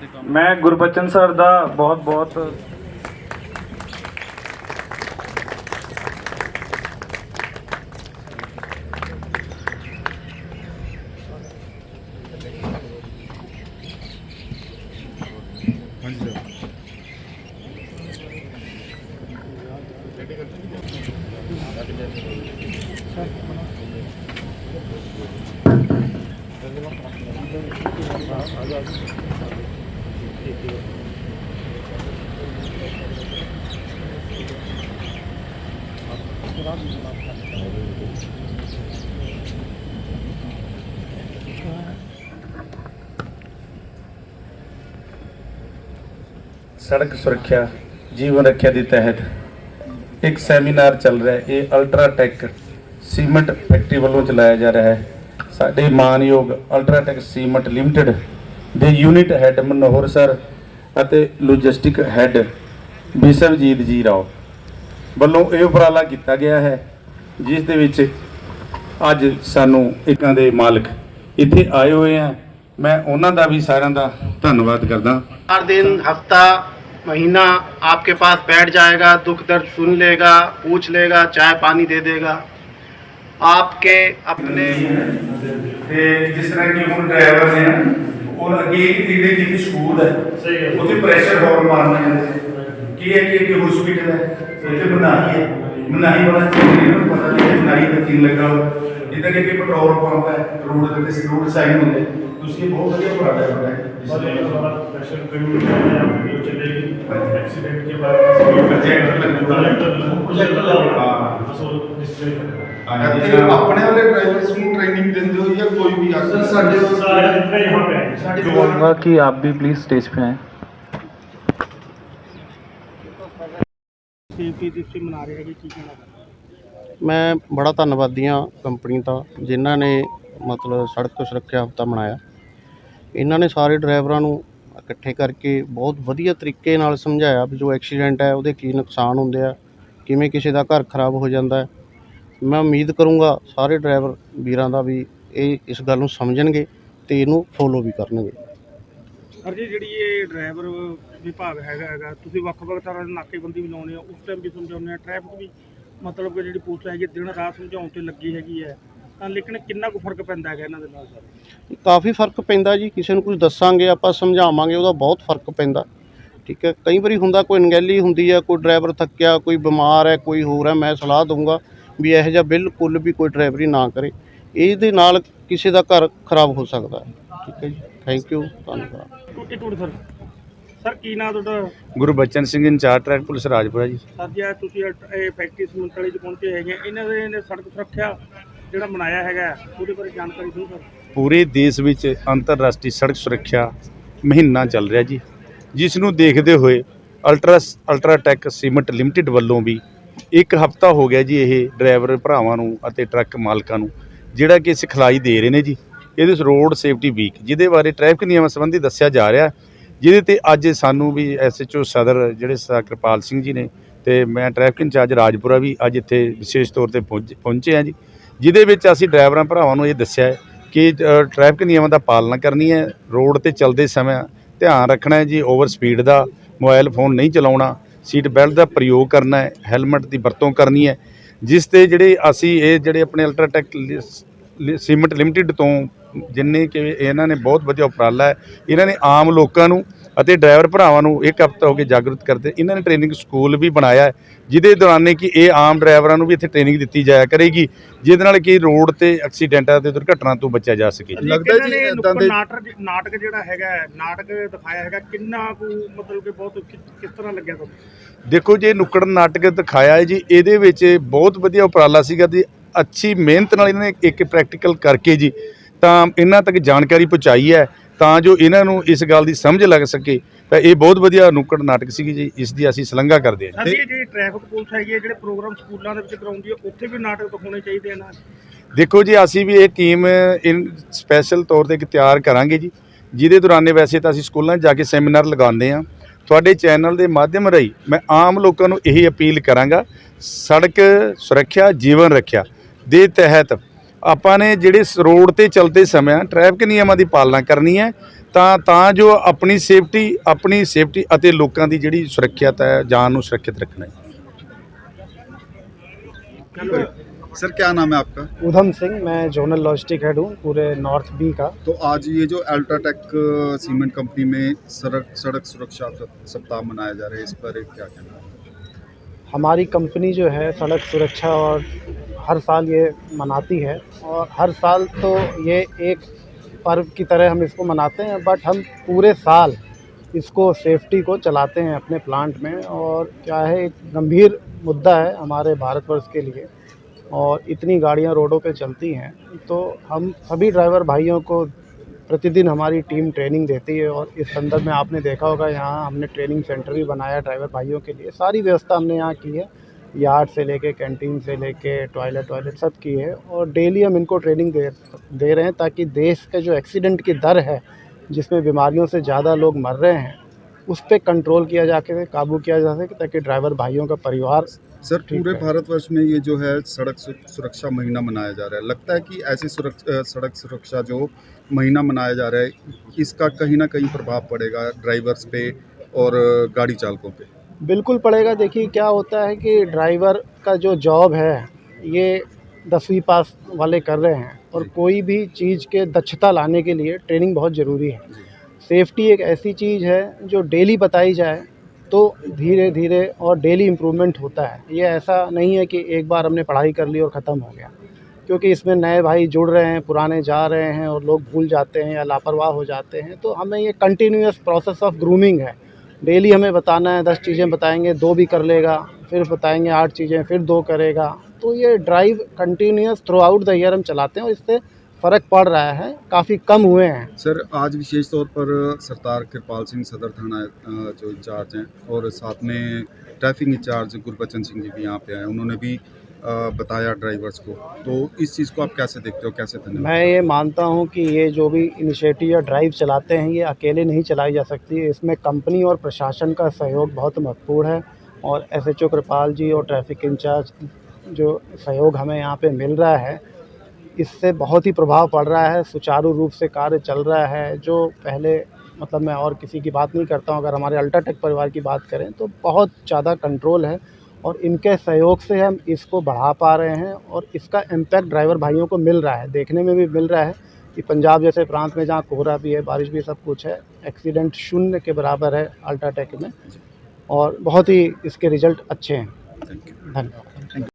ਤੇ ਕੰਮ ਮੈਂ ਗੁਰਬਚਨ ਸਰ ਦਾ ਬਹੁਤ ਬਹੁਤ ਸੜਕ ਸੁਰੱਖਿਆ, ਜੀਵਨ ਰੱਖਿਆ ਦੇ ਤਹਿਤ ਇੱਕ ਸੈਮੀਨਾਰ ਚੱਲ ਰਿਹਾ ਹੈ। ਇਹ ਅਲਟਰਾਟੈਕ ਸੀਮੈਂਟ ਫੈਕਟਰੀ ਵੱਲੋਂ ਚਲਾਇਆ ਜਾ ਰਿਹਾ ਹੈ। ਸਾਡੇ ਮਾਨਯੋਗ ਅਲਟਰਾਟੈਕ ਸੀਮੈਂਟ ਲਿਮਟਿਡ ਦੇ ਯੂਨਿਟ ਹੈੱਡ ਮਨੋਹਰ ਸਰ ਅਤੇ ਲੌਜਿਸਟਿਕ ਹੈੱਡ ਬਿਸਵਜੀਤ ਜੀ ਰਾਓ ਵੱਲੋਂ ਇਹ ਉਪਰਾਲਾ ਕੀਤਾ ਗਿਆ ਹੈ ਜਿਸ ਦੇ ਵਿੱਚ ਅੱਜ ਸਾਨੂੰ ਇਕਾਂ ਦੇ ਮਾਲਕ ਇੱਥੇ ਆਏ ਹੋਏ ਆ ਮੈਂ ਉਹਨਾਂ ਦਾ ਵੀ ਸਾਰਿਆਂ ਦਾ ਧੰਨਵਾਦ ਕਰਦਾ चार दिन हफ्ता महीना आपके पास बैठ जाएगा दुख दर्द सुन लेगा पूछ लेगा चाय पानी दे देगा आपके अपने ਤੇ ਜਿਸ ਤਰ੍ਹਾਂ ਕਿ ਹੁਣ ਡਰਾਈਵਰ ਨੇ ਉਹ ਅੱਗੇ ਇੱਕ ਤੀੜੇ ਦੀ ਇੱਕ ਸਕੂਲ ਹੈ ਉੱਥੇ ਪ੍ਰੈਸ਼ਰ ਹਾਰਨ ਮਾਰਨਾ ਹੈ ਕੀ ਹੈ ਕਿ ਕਿ ਹਸਪੀਟਲ ਹੈ ਉੱਥੇ ਬਣਾਈ ਹੈ ਬਣਾਈ ਵਾਲਾ ਚੀਜ਼ ਨੂੰ ਪਤਾ ਨਹੀਂ ਹੈ ਬਣਾਈ ਦਾ ਕੀ ਲੱਗਾ ਹੋਇਆ ਜਿੱਦਾਂ ਕਿ ਕਿ ਪੈਟਰੋਲ ਪੰਪ ਹੈ ਰੋਡ ਦੇ ਤੇ ਰੋਡ ਸਾਈਡ ਹੁੰਦੇ ਤੁਸੀਂ ਇਹ ਬਹੁਤ ਵਧੀਆ ਉਪਰਾਲਾ ਕਰ ਰਹੇ ਹੋ स्पेशल कम्युनिटी वीडियो चलेगी एक्सीडेंट के बाद कलेक्टर डिस्प्ले ਇੱਥੇ ਆਪਣੇ ਵਾਲੇ ਡਰਾਈਵਰਸ ਨੂੰ ਟ੍ਰੇਨਿੰਗ ਦਿੰਦੇ ਹੋ ਜਾਂ ਕੋਈ ਵੀ ਆ ਸਾਡੇ सारे जितने यहाँ पे आए सारे कहूंगा कि आप भी प्लीज स्टेज पे आए ਮੈਂ ਬੜਾ ਧੰਨਵਾਦੀ ਹਾਂ ਕੰਪਨੀ ਦਾ ਜਿਨ੍ਹਾਂ ਨੇ ਮਤਲਬ ਸੜਕ ਸੁਰੱਖਿਆ ਹਫਤਾ ਮਨਾਇਆ ਇਹਨਾਂ ਨੇ ਸਾਰੇ ਡਰਾਈਵਰਾਂ ਨੂੰ ਇਕੱਠੇ ਕਰਕੇ ਬਹੁਤ ਵਧੀਆ ਤਰੀਕੇ ਨਾਲ ਸਮਝਾਇਆ ਵੀ ਜੋ ਐਕਸੀਡੈਂਟ ਹੈ ਉਹਦੇ ਕੀ ਨੁਕਸਾਨ ਹੁੰਦੇ ਆ ਕਿਵੇਂ ਕਿਸੇ ਦਾ ਘਰ ਖਰਾਬ ਹੋ ਜਾਂਦਾ ਹੈ ਮੈਂ ਉਮੀਦ ਕਰੂੰਗਾ ਸਾਰੇ ਡਰਾਈਵਰ ਵੀਰਾਂ ਦਾ ਵੀ ਇਹ ਇਸ ਗੱਲ ਨੂੰ ਸਮਝਣਗੇ ਤੇ ਇਹਨੂੰ ਫੋਲੋ ਵੀ ਕਰਨਗੇ। ਸਰ ਜੀ ਜਿਹੜੀ ਇਹ ਡਰਾਈਵਰ ਵਿਭਾਗ ਹੈਗਾ ਹੈਗਾ ਤੁਸੀਂ ਵੱਖ-ਵੱਖ ਤਰ੍ਹਾਂ ਦੀ ਨਾਕੇਬੰਦੀ ਵੀ ਲਾਉਂਦੇ ਹੋ ਉਸ ਟਾਈਮ ਵੀ ਸਮਝਾਉਂਦੇ ਆ ਟ੍ਰੈਫਿਕ ਵੀ ਮਤਲਬ ਕਿ ਜਿਹੜੀ ਪੁਲਿਸ ਹੈਗੀ ਦਿਨ ਰਾਤ ਸਮਝਾਉਣ ਤੇ ਲੱਗੀ ਹੈਗੀ ਹੈ। ਤਾਂ ਲੇਕਿਨ ਕਿੰਨਾ ਕੁ ਫ਼ਰਕ ਪੈਂਦਾ ਹੈਗਾ ਇਹਨਾਂ ਦੇ ਨਾਲ ਸਰ? ਕਾਫੀ ਫ਼ਰਕ ਪੈਂਦਾ ਜੀ ਕਿਸੇ ਨੂੰ ਕੁਝ ਦੱਸਾਂਗੇ ਆਪਾਂ ਸਮਝਾਵਾਂਗੇ ਉਹਦਾ ਬਹੁਤ ਫ਼ਰਕ ਪੈਂਦਾ। ਠੀਕ ਹੈ ਕਈ ਵਾਰੀ ਹੁੰਦਾ ਕੋਈ ਅਣਗਹਿਲੀ ਹੁੰਦੀ ਹੈ ਕੋਈ ਡਰਾਈਵਰ ਥੱਕਿਆ ਕੋਈ ਬਿਮਾਰ ਹੈ ਕੋਈ ਹੋਰ ਹੈ ਮੈਂ ਸਲਾਹ ਦਊਂਗਾ ਵੀ ਇਹੋ ਜਿਹਾ ਬਿਲਕੁਲ ਵੀ ਕੋਈ ਡਰਾਈਵਰੀ ਨਾ ਕਰੇ। ਇਹਦੇ ਨਾਲ ਕਿਸੇ ਦਾ ਘਰ ਖਰਾਬ ਹੋ ਸਕਦਾ ਹੈ। ਠੀਕ ਹੈ ਜੀ। ਥੈਂਕ ਯੂ ਧੰਨਵਾਦ। ਟੁੱਟੀ ਟੁੱਟ ਸਰ। ਸਰ ਕੀ ਨਾਂ ਤੁਹਾਡਾ? Gurbachan Singh incharge track police Rajpura ਜੀ। ਸਰ ਜੀ ਅੱਜ ਤੁਸੀਂ ਇਹ- ਇਹ ਫੈਕਟਰੀ ਸਮੁੰਦਰ ਵਾਲੀ 'ਚ ਪਹੁੰਚੇ ਹੈਗੇ ਆ। ਇਹਨਾਂ ਦੇ ਇਹਨੇ ਸੜਕ ਸੁਰੱਖਿਆ ਜਿਹੜਾ ਮਨਾਇਆ ਹੈਗਾ ਉਹਦੇ ਬਾਰੇ ਜਾਣਕਾਰੀ ਦਿਓ ਸਰ। ਪੂਰੇ ਦੇਸ਼ ਵਿੱਚ ਅੰਤਰਰਾਸ਼ਟਰੀ ਸੜਕ ਸੁਰੱਖਿਆ ਮਹੀਨਾ ਚੱਲ ਰਿਹਾ ਜੀ। ਜਿਸ ਨੂੰ ਦੇਖਦੇ ਹੋਏ ਅਲਟਰਾ ਅਲਟਰਾਟੈਕ ਸੀਮੈਂਟ ਲਿਮਟਿਡ ਵੱਲੋਂ ਵੀ ਇੱਕ ਹਫਤਾ ਹੋ ਗਿਆ ਜੀ ਇਹ ਡਰਾਈਵਰ ਭਰਾਵਾਂ ਨੂੰ ਅਤੇ ਟਰੱਕ ਮਾਲਕਾਂ ਨੂੰ ਜਿਹੜਾ ਕਿ ਸਿਖਲਾਈ ਦੇ ਰਹੇ ਨੇ ਜੀ ਇਹਦੇ ਵਿੱਚ ਰੋਡ ਸੇਫਟੀ ਵੀਕ ਜਿਹਦੇ ਬਾਰੇ ਟ੍ਰੈਫਿਕ ਨਿਯਮਾਂ ਸੰਬੰਧੀ ਦੱਸਿਆ ਜਾ ਰਿਹਾ ਜਿਹਦੇ ਤੇ ਅੱਜ ਸਾਨੂੰ ਵੀ ਐਸਐਚਓ ਸਦਰ ਜਿਹੜੇ ਸਰ ਸਿੰਘ ਜੀ ਨੇ ਤੇ ਮੈਂ ਟ੍ਰੈਫਿਕ ਇੰਚਾਰਜ ਰਾਜਪੁਰਾ ਵੀ ਅੱਜ ਇੱਥੇ ਵਿਸ਼ੇਸ਼ ਤੌਰ ਤੇ ਪਹੁੰਚ- ਪਹੁੰਚੇ ਆ ਜੀ ਜਿਹਦੇ ਵਿੱਚ ਅਸੀਂ ਡਰਾਈਵਰਾਂ ਭਰਾਵਾਂ ਨੂੰ ਇਹ ਦੱਸਿਆ ਕਿ ਅ, ਟ੍ਰੈਫਿਕ ਨਿਯਮਾਂ ਦਾ ਪਾਲਣਾ ਕਰਨੀ ਹੈ ਰੋਡ ਤੇ ਚੱਲਦੇ ਸਮੇਂ ਧਿਆਨ ਰੱਖਣਾ ਹੈ ਜੀ ਓਵਰ ਸਪੀਡ ਦਾ ਮੋਬਾਈਲ ਫੋਨ ਨਹੀਂ ਚਲਾਉਣਾ ਸੀਟ ਬੈਲਟ ਦਾ ਪ੍ਰਯੋਗ ਕਰਨਾ ਹੈ ਹੈਲਮਟ ਦੀ ਵਰਤੋਂ ਕਰਨੀ ਹੈ ਜਿਸ ਤੇ ਜਿਹੜੇ ਅਸੀਂ ਇਹ ਜਿਹੜੇ ਆਪਣੇ ਅਲਟਰਾਟੈਕ ਸੀਮੈਂਟ ਲਿਮਟਿਡ ਤੋਂ ਜਿੰਨੇ ਕਿ ਇਹਨਾਂ ਨੇ ਬਹੁਤ ਵਧੀਆ ਉਪਰਾਲਾ ਹੈ, ਇਹਨਾਂ ਨੇ ਆਮ ਲੋਕਾਂ ਨੂੰ ਅਤੇ ਡਰਾਈਵਰ ਭਰਾਵਾਂ ਨੂੰ ਇੱਕ ਹਫ਼ਤਾ ਹੋ ਕੇ ਜਾਗਰੂਕ ਕਰਦੇ ਇਹਨਾਂ ਨੇ ਟ੍ਰੇਨਿੰਗ ਸਕੂਲ ਵੀ ਬਣਾਇਆ ਹੈ ਜਿਹਦੇ ਦੌਰਾਨੇ ਕਿ ਇਹ ਆਮ ਡਰਾਈਵਰਾਂ ਨੂੰ ਵੀ ਇੱਥੇ ਟ੍ਰੇਨਿੰਗ ਦਿੱਤੀ ਜਾਇਆ ਕਰੇਗੀ ਜਿਹਦੇ ਨਾਲ ਕਿ ਰੋਡ ਤੇ ਐਕਸੀਡੈਂਟਾਂ ਤੇ ਦੁਰਘਟਨਾ ਤੋਂ ਬਚਿਆ ਜਾ ਸਕੇ ਲੱਗਦਾ ਜੀ ਨੁੱਕੜ ਦੇ- ਨਾਟਕ ਜਿਹੜਾ ਹੈਗਾ ਨਾਟਕ ਦਿਖਾਇਆ ਹੈਗਾ ਕਿੰਨਾ ਕੁ ਮਤਲਬ ਕਿ ਬਹੁਤ ਕਿਸ ਤਰ੍ਹਾਂ ਲੱਗਿਆ ਤੁਹਾਨੂੰ? ਦੇਖੋ ਜੇ ਨੁੱਕੜ ਨਾਟਕ ਦਿਖਾਇਆ ਹੈ ਜੀ ਇਹਦੇ ਵਿੱਚ ਬਹੁਤ ਵਧੀਆ ਉਪਰਾਲਾ ਸੀਗਾ ਜੀ ਅੱਛੀ ਮਿਹਨਤ ਨਾਲ ਇਹਨਾਂ ਨੇ ਇੱਕ ਪ੍ਰੈਕਟੀਕਲ ਕਰਕੇ ਜੀ ਤਾਂ ਇਹਨਾਂ ਤੱਕ ਜਾਣਕਾਰੀ ਪਹੁੰਚਾਈ ਹੈ। ਤਾਂ ਜੋ ਇਹਨਾਂ ਨੂੰ ਇਸ ਗੱਲ ਦੀ ਸਮਝ ਲੱਗ ਸਕੇ ਤਾਂ ਇਹ ਬਹੁਤ ਵਧੀਆ ਨੁੱਕੜ ਨਾਟਕ ਸੀਗੀ ਜੀ ਇਸ ਦੀ ਅਸੀਂ ਸ਼ਲਾਘਾ ਕਰਦੇ ਹਾਂ ਜੀ। ਜੀ ਜਿਹੜੀ ਟ੍ਰੈਫਿਕ ਪੁਲਿਸ ਹੈਗੀ ਹੈ ਜਿਹੜੇ ਪ੍ਰੋਗਰਾਮ ਸਕੂਲਾਂ ਦੇ ਵਿੱਚ ਕਰਾਉਂਦੀ ਹੈ ਉੱਥੇ ਵੀ ਨਾਟਕ ਦਿਖਾਉਣੇ ਚਾਹੀਦੇ ਹਨ ਦੇਖੋ ਜੀ ਅਸੀਂ ਵੀ ਇਹ ਟੀਮ ਇਨ ਸਪੈਸ਼ਲ ਤੌਰ ਤੇ ਤਿਆਰ ਕਰਾਂਗੇ ਜੀ। ਜਿਹਦੇ ਦੌਰਾਨੇ ਵੈਸੇ ਤਾਂ ਅਸੀਂ ਸਕੂਲਾਂ 'ਚ ਜਾ ਕੇ ਸੈਮੀਨਾਰ ਲਗਾਉਂਦੇ ਆ ਤੁਹਾਡੇ ਚੈਨਲ ਦੇ ਮਾਧਿਅਮ ਰਾਹੀਂ ਮੈਂ ਆਮ ਲੋਕਾਂ ਨੂੰ ਇਹੀ ਅਪੀਲ ਕਰਾਂਗਾ ਸੜਕ ਸੁਰੱਖਿਆ ਜੀਵਨ ਰੱਖਿਆ ਦੇ ਤਹਿਤ ਆਪਾਂ ਨੇ ਜਿਹੜੇ ਰੋਡ ਤੇ ਚੱਲਦੇ ਸਮੇਂ ਟ੍ਰੈਫਿਕ ਨਿਯਮਾਂ ਦੀ ਪਾਲਣਾ ਕਰਨੀ ਹੈ ਤਾਂ ਤਾਂ ਜੋ ਆਪਣੀ ਸੇਫਟੀ ਆਪਣੀ ਸੇਫਟੀ ਅਤੇ ਲੋਕਾਂ ਦੀ ਜਿਹੜੀ ਸੁਰੱਖਿਅਤ ਹੈ ਜਾਨ ਨੂੰ ਸੁਰੱਖਿਅਤ ਰੱਖਣਾ ਹੈ सर क्या नाम है आपका उधम सिंह मैं जोनल लॉजिस्टिक हेड हूँ पूरे नॉर्थ बी का तो आज ये जो अल्ट्राटेक सीमेंट कंपनी में सड़क सड़क सुरक्षा सप्ताह मनाया जा रहा है इस पर क्या कहना है हमारी कंपनी जो है सड़क सुरक्षा और हर साल ये मनाती है और हर साल तो ये एक पर्व की तरह हम इसको मनाते हैं बट हम पूरे साल इसको सेफ्टी को चलाते हैं अपने प्लांट में और क्या है, एक गंभीर मुद्दा है हमारे भारतवर्ष के लिए और इतनी गाड़ियाँ रोडों पे चलती हैं तो हम सभी ड्राइवर भाइयों को प्रतिदिन हमारी टीम ट्रेनिंग देती है और इस संदर्भ में आपने देखा होगा, यहाँ हमने ट्रेनिंग सेंटर भी बनाया ड्राइवर भाइयों के लिए, सारी व्यवस्था हमने यहाँ की है। यार्ड से लेके कैंटीन से लेके टॉयलेट टॉयलेट सब की है और डेली हम इनको ट्रेनिंग दे दे रहे हैं ताकि देश का जो एक्सीडेंट की दर है जिसमें बीमारियों से ज़्यादा लोग मर रहे हैं उस पर कंट्रोल किया जाके काबू किया जा सके ताकि ड्राइवर भाइयों का परिवार सर पूरे भारतवर्ष में ये जो है सड़क सुरक्षा महीना मनाया जा रहा है। लगता है कि ऐसी सुरक्षा सड़क सुरक्षा जो महीना मनाया जा रहा है इसका कहीं ना कहीं प्रभाव पड़ेगा ड्राइवर्स पे और गाड़ी चालकों पे। बिल्कुल पड़ेगा। देखिए क्या होता है कि ड्राइवर का जो जॉब है ये दसवीं पास वाले कर रहे हैं और कोई भी चीज़ के दक्षता लाने के लिए ट्रेनिंग बहुत ज़रूरी है। सेफ्टी एक ऐसी चीज़ है जो डेली बताई जाए तो धीरे धीरे और डेली इम्प्रूवमेंट होता है। ये ऐसा नहीं है कि एक बार हमने पढ़ाई कर ली और ख़त्म हो गया। क्योंकि इसमें नए भाई जुड़ रहे हैं पुराने जा रहे हैं और लोग भूल जाते हैं या लापरवाह हो जाते हैं तो हमें ये कंटिन्यूस प्रोसेस ऑफ़ ग्रूमिंग है। डेली हमें बताना है, दस चीज़ें बताएँगे, दो भी कर लेगा, फिर बताएँगे आठ चीज़ें, फिर दो करेगा। तो ये drive continuous throughout the year हम चलाते हैं और इससे फ़र्क पड़ रहा है, काफ़ी कम हुए हैं। सर, आज विशेष तौर पर सरदार कृपाल सिंह सदर थाना जो इंचार्ज हैं और साथ में ट्रैफ़िक इंचार्ज गुरबचन सिंह जी भी यहाँ पे आए उन्होंने भी बताया ड्राइवर्स को। तो इस चीज़ को आप कैसे देखते हो? कैसे धन्यवाद मैं ये मानता हूँ कि ये जो भी इनिशिएटिव या ड्राइव चलाते हैं, ये अकेले नहीं चलाई जा सकती। इसमें कंपनी और प्रशासन का सहयोग बहुत महत्वपूर्ण है और एस एच ओ कृपाल जी और ट्रैफ़िक इंचार्ज जो सहयोग हमें यहाँ पे मिल रहा है, इससे बहुत ही प्रभाव पड़ रहा है। सुचारू रूप से कार्य चल रहा है। जो पहले मतलब मैं और किसी की बात नहीं करता हूँ, अगर हमारे अल्ट्राटेक परिवार की बात करें तो बहुत ज़्यादा कंट्रोल है। और इनके सहयोग से हम इसको बढ़ा पा रहे हैं और इसका इम्पैक्ट ड्राइवर भाइयों को मिल रहा है। देखने में भी मिल रहा है कि पंजाब जैसे प्रांत में जहाँ कोहरा भी है बारिश भी सब कुछ है एक्सीडेंट शून्य के बराबर है अल्ट्राटेक में। और बहुत ही इसके रिज़ल्ट अच्छे हैं। धन्यवाद।